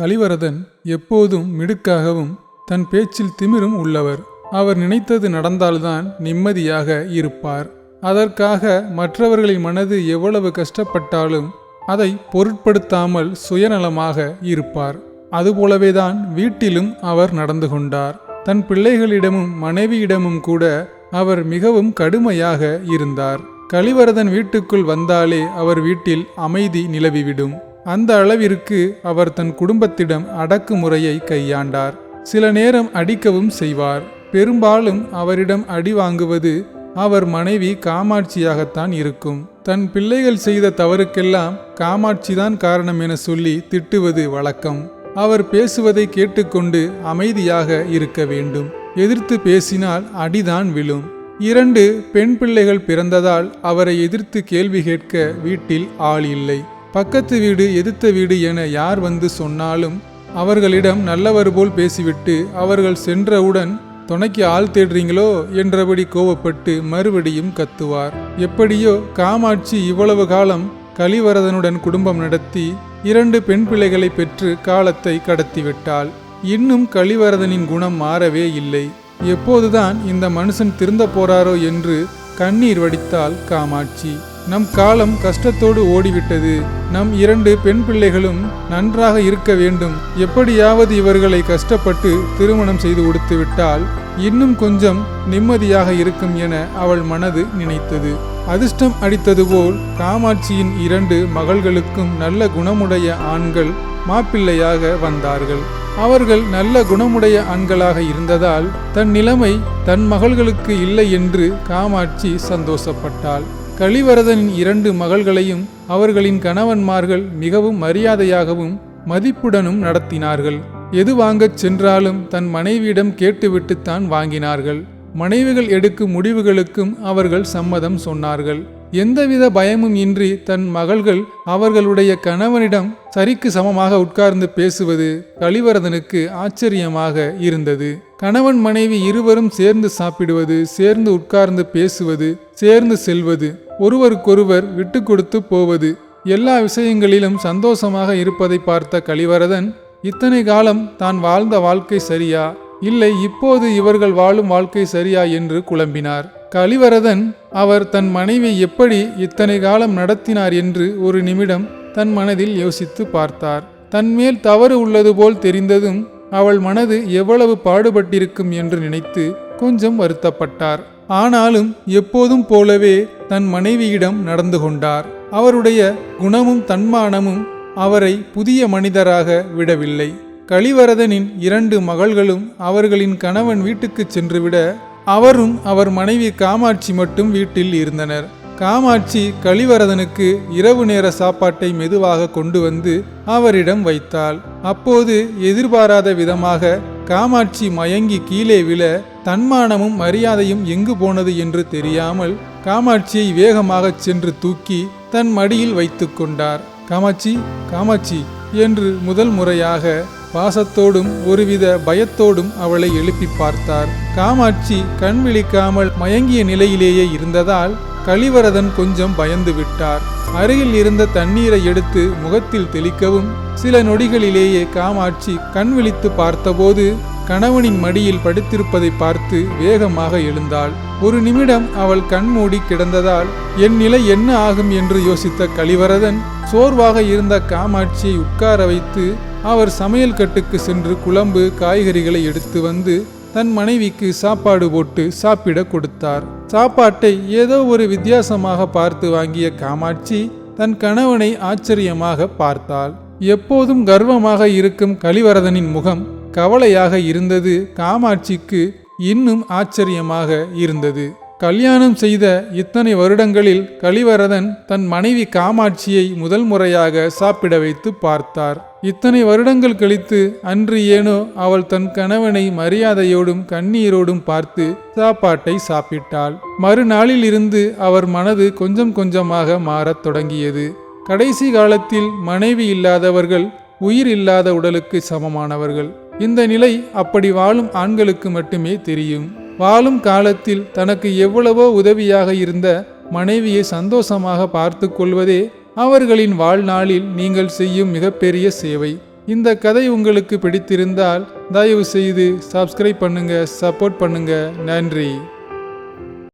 கலிவரதன் எப்போதும் மிடுக்காகவும் தன் பேச்சில் திமிரும் உள்ளவர். அவர் நினைத்தது நடந்தால்தான் நிம்மதியாக இருப்பார். அதற்காக மற்றவர்களின் மனது எவ்வளவு கஷ்டப்பட்டாலும் அதை பொருட்படுத்தாமல் சுயநலமாக இருப்பார். அதுபோலவேதான் வீட்டிலும் அவர் நடந்து கொண்டார். தன் பிள்ளைகளிடமும் மனைவியிடமும் கூட அவர் மிகவும் கடுமையாக இருந்தார். கலிவரதன் வீட்டுக்குள் வந்தாலே அவர் வீட்டில் அமைதி நிலவிவிடும். அந்த அளவிற்கு அவர் தன் குடும்பத்திடம் அடக்குமுறையை கையாண்டார். சில நேரம் அடிக்கவும் செய்வார். பெரும்பாலும் அவரிடம் அடி வாங்குவது அவர் மனைவி காமாட்சியாகத்தான் இருக்கும். தன் பிள்ளைகள் செய்த தவறுக்கெல்லாம் காமாட்சிதான் காரணம் என சொல்லி திட்டுவது வழக்கம். அவர் பேசுவதை கேட்டுக்கொண்டு அமைதியாக இருக்க வேண்டும். எதிர்த்து பேசினால் அடிதான் விழும். இரண்டு பெண் பிள்ளைகள் பிறந்ததால் அவரை எதிர்த்து கேள்வி கேட்க வீட்டில் ஆள் இல்லை. பக்கத்து வீடு எதிர்த்த வீடு என யார் வந்து சொன்னாலும் அவர்களிடம் நல்லவர் போல் பேசிவிட்டு அவர்கள் சென்றவுடன் துணைக்கு ஆள் தேடுறீங்களோ? என்றபடி கோவப்பட்டு மறுபடியும் கத்துவார். எப்படியோ காமாட்சி இவ்வளவு காலம் கலிவரதனுடன் குடும்பம் நடத்தி இரண்டு பெண் பிள்ளைகளை பெற்று காலத்தை கடத்திவிட்டாள். இன்னும் கலிவரதனின் குணம் மாறவே இல்லை. எப்போதுதான் இந்த மனுஷன் திருந்த போறாரோ என்று கண்ணீர் வடித்தாள் காமாட்சி. நம் காலம் கஷ்டத்தோடு ஓடிவிட்டது. நம் இரண்டு பெண் பிள்ளைகளும் நன்றாக இருக்க வேண்டும். எப்படியாவது இவர்களை கஷ்டப்பட்டு திருமணம் செய்து கொடுத்து விட்டால் இன்னும் கொஞ்சம் நிம்மதியாக இருக்கும் என அவள் மனது நினைத்தது. அதிர்ஷ்டம் அடித்தது போல் காமாட்சியின் இரண்டு மகள்களுக்கும் நல்ல குணமுடைய ஆண்கள் மாப்பிள்ளையாக வந்தார்கள். அவர்கள் நல்ல குணமுடைய ஆண்களாக இருந்ததால் தன் நிலைமை தன் மகள்களுக்கு இல்லை என்று காமாட்சி சந்தோஷப்பட்டாள். கலிவரதனின் இரண்டு மகள்களையும் அவர்களின் கணவன்மார்கள் மிகவும் மரியாதையாகவும் மதிப்புடனும் நடத்தினார்கள். எது வாங்கச் சென்றாலும் தன் மனைவியிடம் கேட்டுவிட்டுத்தான் வாங்கினார்கள். மனைவிகள் எடுக்கும் முடிவுகளுக்கும் அவர்கள் சம்மதம் சொன்னார்கள். எந்தவித பயமும் இன்றி தன் மகள்கள் அவர்களுடைய கணவனிடம் சரிக்கு சமமாக உட்கார்ந்து பேசுவது கலிவரதனுக்கு ஆச்சரியமாக இருந்தது. கணவன் மனைவி இருவரும் சேர்ந்து சாப்பிடுவது சேர்ந்து உட்கார்ந்து பேசுவது சேர்ந்து செல்வது ஒருவருக்கொருவர் விட்டு கொடுத்து போவது. எல்லா விஷயங்களிலும் சந்தோஷமாக இருப்பதை பார்த்த கலிவரதன் இத்தனை காலம் தான் வாழ்ந்த வாழ்க்கை சரியா? இல்லை இப்போது இவர்கள் வாழும் வாழ்க்கை சரியா என்று குழம்பினார். கலிவரதன் அவர் தன் மனைவி எப்படி இத்தனை காலம் நடத்தினார் என்று ஒரு நிமிடம் தன் மனதில் யோசித்து பார்த்தார். தன்மேல் தவறு உள்ளது போல் தெரிந்ததும் அவள் மனது எவ்வளவு பாடுபட்டிருக்கும் என்று நினைத்து கொஞ்சம் வருத்தப்பட்டார். ஆனாலும் எப்போதும் போலவே தன் மனைவியிடம் நடந்து கொண்டார். அவருடைய குணமும் தன்மானமும் அவரை புதிய மனிதராக விடவில்லை. கலிவரதனின் இரண்டு மகள்களும் அவர்களின் கணவன் வீட்டுக்கு சென்றுவிட அவரும் அவர் மனைவி காமாட்சி மட்டும் வீட்டில் இருந்தனர். காமாட்சி கலிவரதனுக்கு இரவு நேர சாப்பாட்டை மெதுவாக கொண்டு வந்து அவரிடம் வைத்தாள். அப்போது எதிர்பாராத விதமாக காமாட்சி மயங்கி கீழே விழ தன்மானமும் மரியாதையும் எங்கு போனது என்று தெரியாமல் காமாட்சியை வேகமாகச் சென்று தூக்கி தன் மடியில் வைத்து கொண்டார். காமாட்சி காமாட்சி என்று முதல் முறையாக பாசத்தோடும் ஒருவித பயத்தோடும் அவளை எழுப்பி பார்த்தார். காமாட்சி கண் விழிக்காமல் மயங்கிய நிலையிலேயே இருந்ததால் கலிவரதன் கொஞ்சம் பயந்து விட்டார். அருகில் இருந்த தண்ணீரை எடுத்து முகத்தில் தெளிக்கவும் சில நொடிகளிலேயே காமாட்சி கண் விழித்து பார்த்தபோது கணவனின் மடியில் படுத்திருப்பதை பார்த்து வேகமாக எழுந்தாள். ஒரு நிமிடம் அவள் கண்மூடி கிடந்ததால் என் நிலை என்ன ஆகும்? என்று யோசித்த கலிவரதன் சோர்வாக இருந்த காமாட்சியை உட்கார வைத்து அவர் சமையல் கட்டுக்கு சென்று குழம்பு காய்கறிகளை எடுத்து வந்து தன் மனைவிக்கு சாப்பாடு போட்டு சாப்பிட கொடுத்தார். சாப்பாட்டை ஏதோ ஒரு வித்தியாசமாக பார்த்து வாங்கிய காமாட்சி தன் கணவனை ஆச்சரியமாக பார்த்தாள். எப்போதும் கர்வமாக இருக்கும் கலிவரதனின் முகம் கவலையாக இருந்தது காமாட்சிக்கு இன்னும் ஆச்சரியமாக இருந்தது. கல்யாணம் செய்த இத்தனை வருடங்களில் கலிவரதன் தன் மனைவி காமாட்சியை முதல் முறையாக சாப்பிட வைத்து பார்த்தார். இத்தனை வருடங்கள் கழித்து அன்று ஏனோ அவள் தன் கணவனை மரியாதையோடும் கண்ணீரோடும் பார்த்து சாப்பாட்டை சாப்பிட்டாள். மறுநாளில் இருந்து அவர் மனது கொஞ்சம் கொஞ்சமாக மாறத் தொடங்கியது. கடைசி காலத்தில் மனைவி இல்லாதவர்கள் உயிர் இல்லாத உடலுக்கு சமமானவர்கள். இந்த நிலை அப்படி வாழும் ஆண்களுக்கு மட்டுமே தெரியும். வாழும் காலத்தில் தனக்கு எவ்வளவோ உதவியாக இருந்த மனைவியை சந்தோஷமாக பார்த்து கொள்வதே அவர்களின் வாழ்நாளில் நீங்கள் செய்யும் மிகப்பெரிய சேவை. இந்த கதை உங்களுக்கு பிடித்திருந்தால் தயவு செய்து சப்ஸ்கிரைப் பண்ணுங்க சப்போர்ட் பண்ணுங்க. நன்றி.